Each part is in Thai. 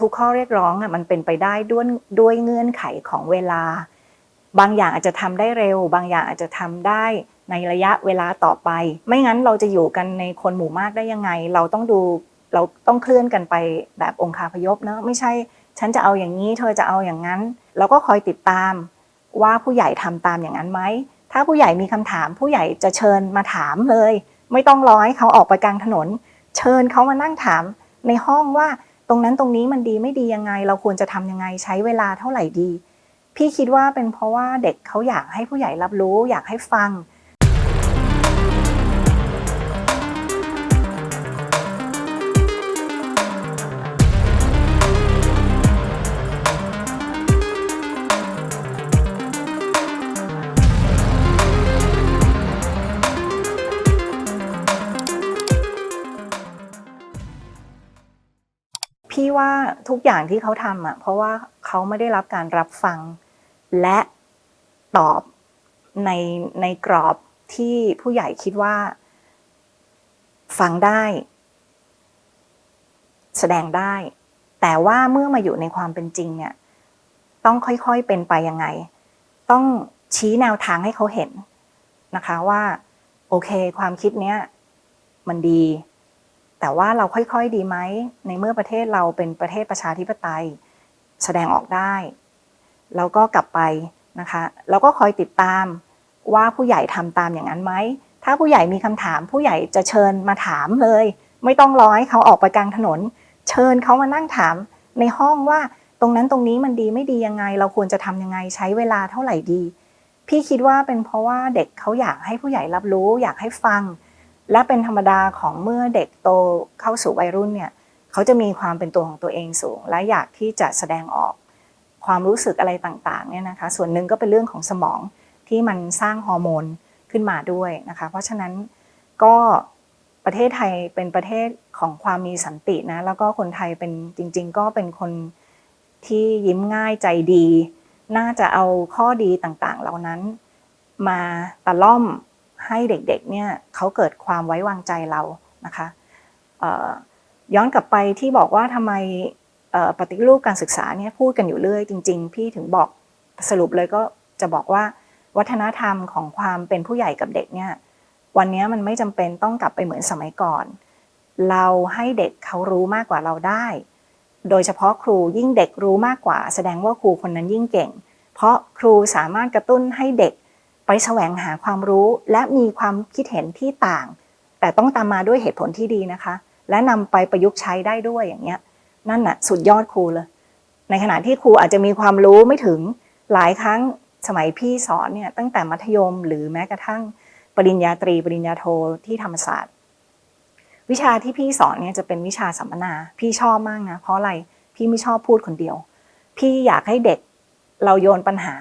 ทุกข้อเรียกร้องอะมันเป็นไปได้ด้วยด้วยเงื่อนไขของเวลา บางอย่างอาจจะทำได้เร็ว บางอย่างอาจจะทำได้ในระยะเวลาต่อไป ไม่งั้นเราจะอยู่กันในคนหมู่มากได้ยังไง เราต้องดูเราต้องเคลื่อนกันไปแบบองคาพยพเนอะไม่ใช่ ฉันจะเอาอย่างนี้ เธอจะเอาอย่างนั้น เราก็คอยติดตามว่าผู้ใหญ่ทำตามอย่างนั้นไหมถ้าผู้ใหญ่มีคำถามผู้ใหญ่จะเชิญมาถามเลย ไม่ต้องรอให้เขาออกไปกลางถนน เชิญเขามานั่งถามในห้องว่า ตรงนั้นตรงนี้มันดีไม่ดียังไง เราควรจะทำยังไงใช้เวลาเท่าไหร่ดี พี่คิดว่าเป็นเพราะว่าเด็กเขาอยากให้ผู้ใหญ่รับรู้ อยากให้ฟัง พี่ว่าทุกอย่างที่เขาทำอะ เพราะว่าเขาไม่ได้รับการรับฟัง และตอบในในกรอบที่ผู้ใหญ่คิดว่า ฟังได้ แสดงได้ แต่ว่าเมื่อมาอยู่ในความเป็นจริงเนี่ย ต้องค่อยๆเป็นไปยังไง ต้องชี้แนวทางให้เขาเห็นนะคะว่า โอเค ความคิดเนี้ยมันดี แต่ว่าเราค่อยๆดีไหม ในเมื่อประเทศเราเป็นประเทศประชาธิปไตย แสดงออกได้ แล้วก็กลับไปนะคะแล้วก็คอยติดตามว่าผู้ใหญ่ทำตามอย่างนั้นไหม ถ้าผู้ใหญ่มีคำถาม ผู้ใหญ่จะเชิญมาถามเลย ไม่ต้องรอให้เขาออกไปกลางถนน เชิญเขามานั่งถามในห้องว่าตรงนั้นตรงนี้มันดีไม่ดียังไง เราควรจะทำยังไงใช้เวลาเท่าไหร่ดี พี่คิดว่าเป็นเพราะว่าเด็กเขาอยากให้ผู้ใหญ่รับรู้ อยากให้ฟัง และเป็นธรรมดาของเมื่อเด็กโตเข้าสู่วัยรุ่นเนี่ยเขาจะมีความเป็นตัวของตัวเองสูง และอยากที่จะแสดงออกความรู้สึกอะไรต่างๆเนี่ยนะคะส่วนหนึ่งก็เป็นเรื่องของสมองที่มันสร้างฮอร์โมนขึ้นมาด้วยนะคะเพราะฉะนั้นก็ประเทศไทยเป็นประเทศของความมีสันตินะแล้วก็คนไทยเป็นจริง ๆ ก็เป็นคนที่ยิ้มง่ายใจดี น่าจะเอาข้อดีต่างๆ เหล่านั้น มาตะล่อม ให้เด็กๆเนี่ยเขาเกิดความไว้วางใจเรานะคะย้อนกลับไปที่บอกว่าทำไมปฏิรูปการศึกษาเนี่ยพูดกันอยู่เรื่อยจริง ๆ พี่ถึงบอกสรุปเลยก็จะบอกว่าวัฒนธรรมของความเป็นผู้ใหญ่กับเด็กเนี่ยวันนี้มันไม่จำเป็นต้องกลับไปเหมือนสมัยก่อน เราให้เด็กเขารู้มากกว่าเราได้ โดยเฉพาะครูยิ่งเด็กรู้มากกว่า แสดงว่าครูคนนั้นยิ่งเก่ง เพราะครูสามารถกระตุ้นให้เด็ก ไปแสวงหาความรู้และมีความคิดเห็นที่ต่าง แต่ต้องตามมาด้วยเหตุผลที่ดีนะคะ และนำไปประยุกต์ใช้ได้ด้วยอย่างเงี้ยนั่นน่ะสุดยอดครูเลย ในขณะที่ครูอาจจะมีความรู้ไม่ถึงหลายครั้งสมัยพี่สอนเนี่ยตั้งแต่มัธยมหรือแม้กระทั่งปริญญาตรี ปริญญาโทที่ธรรมศาสตร์ วิชาที่พี่สอนเนี่ยจะเป็นวิชาสัมมนา พี่ชอบมากนะเพราะอะไรพี่ไม่ชอบพูดคนเดียว พี่อยากให้เด็กเราโยนปัญหา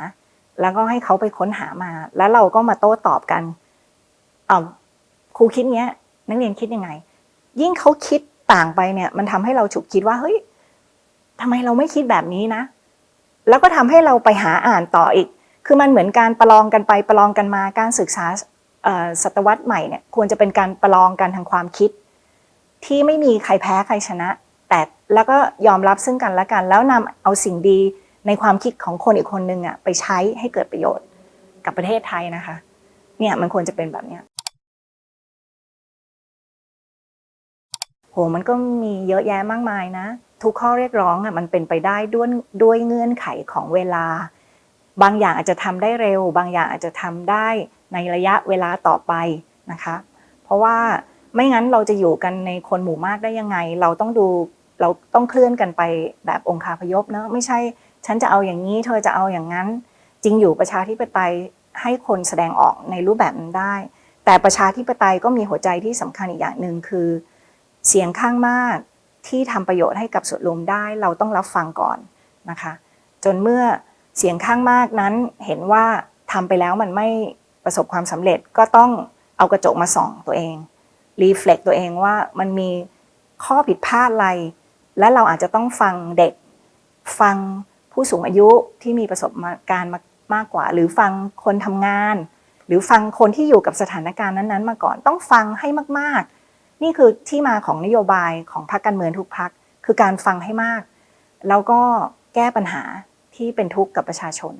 แล้วก็ให้เขาไปค้นหามา แล้วเราก็มาโต้ตอบกันอ่าครูคิดเงี้ย นักเรียนคิดยังไง ยิ่งเขาคิดต่างไปเนี่ย มันทำให้เราฉุกคิดว่าเฮ้ยทำไมเราไม่คิดแบบนี้นะ แล้วก็ทำให้เราไปหาอ่านต่ออีก คือมันเหมือนการประลองกันไปประลองกันมาการศึกษาศตวรรษใหม่เนี่ยควรจะเป็นการประลองกันทางความคิด ที่ไม่มีใครแพ้ใครชนะ แต่แล้วก็ยอมรับซึ่งกันและกัน แล้วนำเอาสิ่งดี ในความคิดของคนอีกคนนึงอะไปใช้ให้เกิดประโยชน์กับประเทศไทยนะคะ เนี่ยมันควรจะเป็นแบบเนี้ยโหมันก็มีเยอะแยะมากมายนะ ทุกข้อเรียกร้องอะมันเป็นไปได้ด้วยด้วยเงื่อนไขของเวลา บางอย่างอาจจะทำได้เร็ว บางอย่างอาจจะทำได้ในระยะเวลาต่อไปนะคะ เพราะว่าไม่งั้นเราจะอยู่กันในคนหมู่มากได้ยังไง เราต้องดูเราต้องเคลื่อนกันไปแบบองคาพยพเนอะไม่ใช่ ฉันจะเอาอย่างนี้ เธอจะเอาอย่างนั้น จริงอยู่ประชาธิปไตยให้คนแสดงออกในรูปแบบนั้นได้ แต่ประชาธิปไตยก็มีหัวใจที่สำคัญอีกอย่างหนึ่งคือ เสียงข้างมากที่ทำประโยชน์ให้กับส่วนรวมได้เราต้องรับฟังก่อนนะคะ จนเมื่อเสียงข้างมากนั้นเห็นว่าทำไปแล้วมันไม่ประสบความสำเร็จก็ต้องเอากระจกมาส่องตัวเองรีเฟล็กตัวเองว่ามันมีข้อผิดพลาดอะไร และเราอาจจะต้องฟังเด็กฟัง ผู้สูงอายุที่มีประสบการณ์มากกว่า หรือฟังคนทำงาน หรือฟังคนที่อยู่กับสถานการณ์นั้นๆ มาก่อนต้องฟังให้มากๆ นี่คือที่มาของนโยบายของพรรคการเมืองทุกพรรคคือการฟังให้มาก แล้วก็แก้ปัญหาที่เป็นทุกข์กับประชาชน